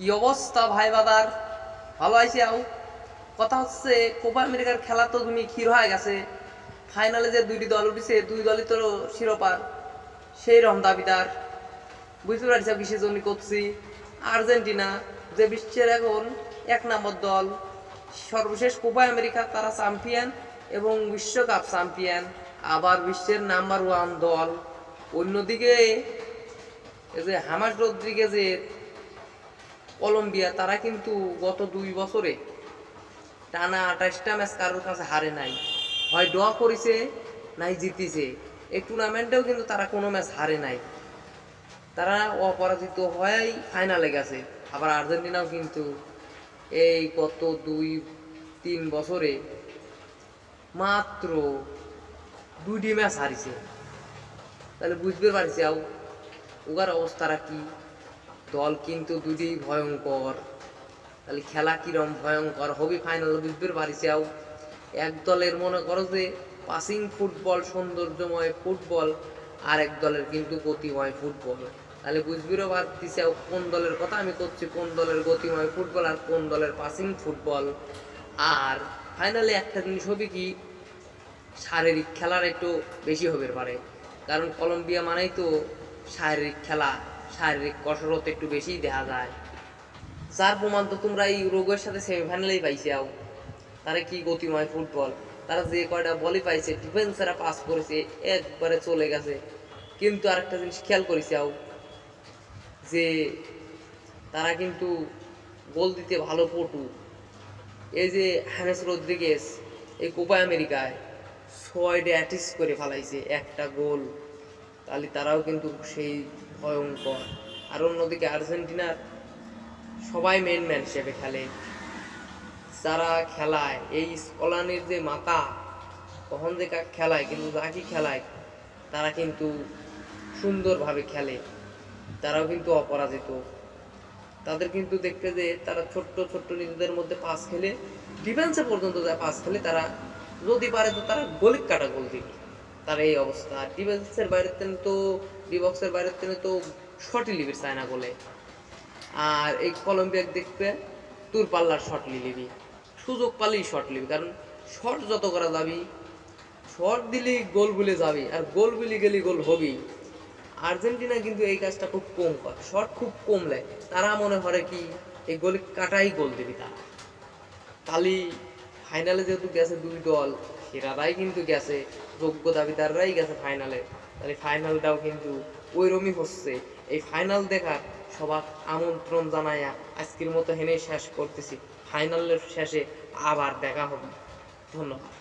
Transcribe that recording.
কি অবস্থা ভাই বাদার, ভালো আছি আও। কথা হচ্ছে কোপা আমেরিকার খেলা তো তুমি ক্ষীর হয়ে গেছে। ফাইনালে যে দুইটি দল উঠেছে, দুই দলই তো শিরোপা। সেই রকম দাবিদার। বুঝতে পারছি কিসের জন্য করছি? আর্জেন্টিনা, যে বিশ্বের এখন এক নম্বর দল। সর্বশেষ কোপা আমেরিকা তারা চ্যাম্পিয়ন এবং বিশ্বকাপ চ্যাম্পিয়ন আবার বিশ্বের নাম্বার ওয়ান দল। অন্যদিকে, এই যে হামাস রদ্রিগেজের কলম্বিয়া, তারা কিন্তু গত দুই বছরে টানা আঠাশটা ম্যাচ কারোর কাছে হারে নাই। হয় ড্র করেছে নাই জিতেছে। এই টুর্নামেন্টেও কিন্তু তারা কোনো ম্যাচ হারে নাই। তারা অপরাজিত হয়েই ফাইনালে গেছে। আবার আর্জেন্টিনাও কিন্তু এই গত দুই, তিন বছরে মাত্র দুইটি ম্যাচ হারিছে তাহলে বুঝতে পারছি, আও ওগার অবস্থাটা কি? দল কিন্তু দুটি ভয়ঙ্কর। তাহলে খেলা কিরম ভয়ঙ্কর? হবে ফাইনাল বুঝতে পারিস আও। এক দলের মনে করো যে পাসিং ফুটবল সৌন্দর্যময় ফুটবল আর এক দলের কিন্তু গতিময় ফুটবল তাহলে বুঝবিরও পারতিস কোন দলের কথা আমি করছি, কোন দলের গতিময় ফুটবল আর কোন দলের পাসিং ফুটবল আর ফাইনালে একটা জিনিস হবে কি, শারীরিক খেলার একটু বেশি হবে পারে। কারণ কলম্বিয়া মানেই তো শারীরিক খেলা। শারীরিক কসরত একটু বেশিই দেখা যায়। যার প্রমাণ তো তোমরা এই রোগের সাথে সেমিফাইনালেই পাইছাও তারা কি গতিময় ফুটবল তারা যে কয়টা বলই পাইছে ডিফেন্সাররা পাস করেছে, একবারে চলে গেছে। কিন্তু আরেকটা জিনিস খেয়াল করেছাও যে তারা কিন্তু গোল দিতে ভালো পটু। এই যে হ্যামেস রদ্রিগেস এই কোপা আমেরিকায় ছয়টা অ্যাটিস করে ফেলাইছে একটা গোল তাহলে তারাও কিন্তু সেই ভয়ঙ্কর। আর অন্যদিকে আর্জেন্টিনার সবাই মেন ম্যান হিসেবে খেলে। যারা খেলায়, এই স্কলানের যে মাথা কখন যে খেলায়, কিন্তু যাকে খেলায়, তারা কিন্তু সুন্দরভাবে খেলে। তারাও কিন্তু অপরাজিত। তাদের কিন্তু দেখতে যে তারা ছোট্ট ছোট্ট নিজেদের মধ্যে পাস খেলে ডিফেন্সে পর্যন্ত যায় পাস খেলে, তারা যদি পারে তো তারা গলিক কাটা গোল দিবে তার এই অবস্থা। ডিফেন্সের বাইরের তেন তো ডিবক্সের বাইরের তেনে তো শর্টই লিবি চায় না গোলে আর এই কলম্বিয়ার দেখবে তোর পাল্লার শর্ট লিবি সুযোগ পালেই শর্ট লিবি কারণ শর্ট যত করা যাবি শর্ট দিলেই গোল বলে যাবি, আর গোল বলে গেলে গোল হবেই। আর্জেন্টিনা কিন্তু এই কাজটা খুব কম করে শর্ট খুব কম নেয় তারা মনে করে কি, এই গোলে কাটাই গোল দিবি তারা। কালি ফাইনালে যেহেতু গেছে দুই দল, সেরারাই কিন্তু গেছে, যোগ্য দাবিদাররাই গেছে ফাইনালে। তাহলে ফাইনালটাও কিন্তু ওইরমই হচ্ছে। এই ফাইনাল দেখার সবার আমন্ত্রণ জানাইয়া আজকের মতো হেনে শেষ করতেছি। ফাইনালের শেষে আবার দেখা হবে। ধন্যবাদ।